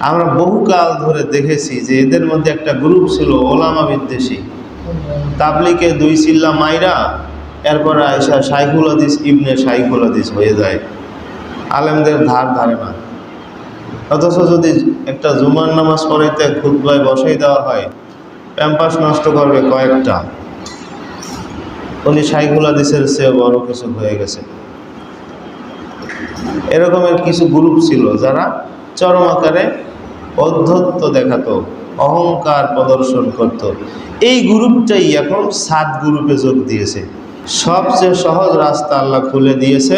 আমরা বহুকাল ধরে দেখেছি যে এদের মধ্যে একটা গ্রুপ ছিল ওলামা বিদ্বেষী। তাবলিকে দুই চিল্লা মাইরা, এরপর আয়সা সাইফুল হাদিস, ইবনে সাইফুল হাদিস হয়ে যায়। আলেমদের ধার ধারে না। অথচ যদি একটা জুমার নামাজ পড়াইতে খুদ্ায় বসাই দেওয়া হয়, প্যাম্পাস নষ্ট করবে কয়েকটা। উনি সাইফুল হাদিসের চেয়ে বড় কিছু হয়ে গেছে। এরকমের কিছু গ্রুপ ছিল যারা চরম আকারে অধ্যত্ত দেখাতো, অহংকার প্রদর্শন করত। এই গ্রুপটাই এখন সাত গ্রুপে যোগ দিয়েছে। সবচেয়ে সহজ রাস্তা আল্লাহ খুলে দিয়েছে,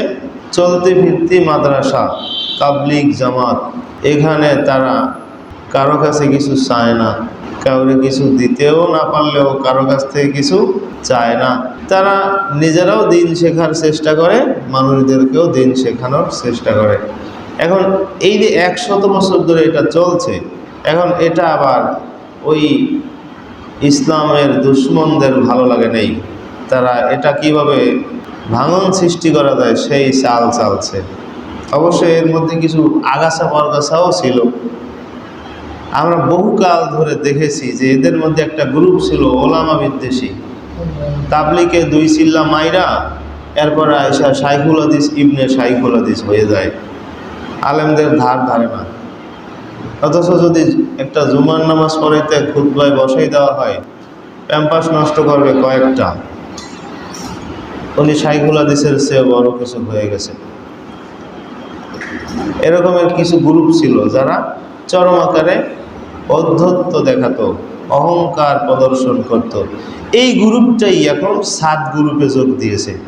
চলতি ভিত্তি মাদ্রাসা, তাবলিগ, জামাত। এখানে তারা কারও কাছে কিছু চায় না, কাউরে কিছু দিতেও না পারলেও কারও কাছ থেকে কিছু চায় না। তারা নিজেরাও দিন শেখার চেষ্টা করে, মানুষদেরকেও দিন শেখানোর চেষ্টা করে। এখন এই যে একশত বছর ধরে এটা চলছে, এখন এটা আবার ওই ইসলামের দুশ্মনদের ভালো লাগে নেই। তারা এটা কীভাবে ভাঙন সৃষ্টি করা যায় সেই চাল চালছে। অবশ্যই এর মধ্যে কিছু আগাছা বরগাছাও ছিল। আমরা বহুকাল ধরে দেখেছি যে এদের মধ্যে একটা গ্রুপ ছিল ওলামা বিদ্বেষী। তাবলিকে দুই চিল্লা মাইরা, এরপর আয়সা সাইফুল হাদিস, ইবনে সাইফুল হাদিস হয়ে যায়। আলেমদের ধার ধারে না। অথচ যদি একটা জুমার নামাজ পড়াইতে খুদ্ায় বসাই দেওয়া হয়, প্যাম্পাস নষ্ট করবে কয়েকটা। উনি সাইফুল হাদিসের চেয়ে বড় কিছু হয়ে গেছে। এরকমের কিছু গ্রুপ ছিল যারা চরম আকারে অধ্যত্ত দেখাতো, অহংকার প্রদর্শন করত। এই গ্রুপটাই এখন সাত গ্রুপে যোগ দিয়েছে।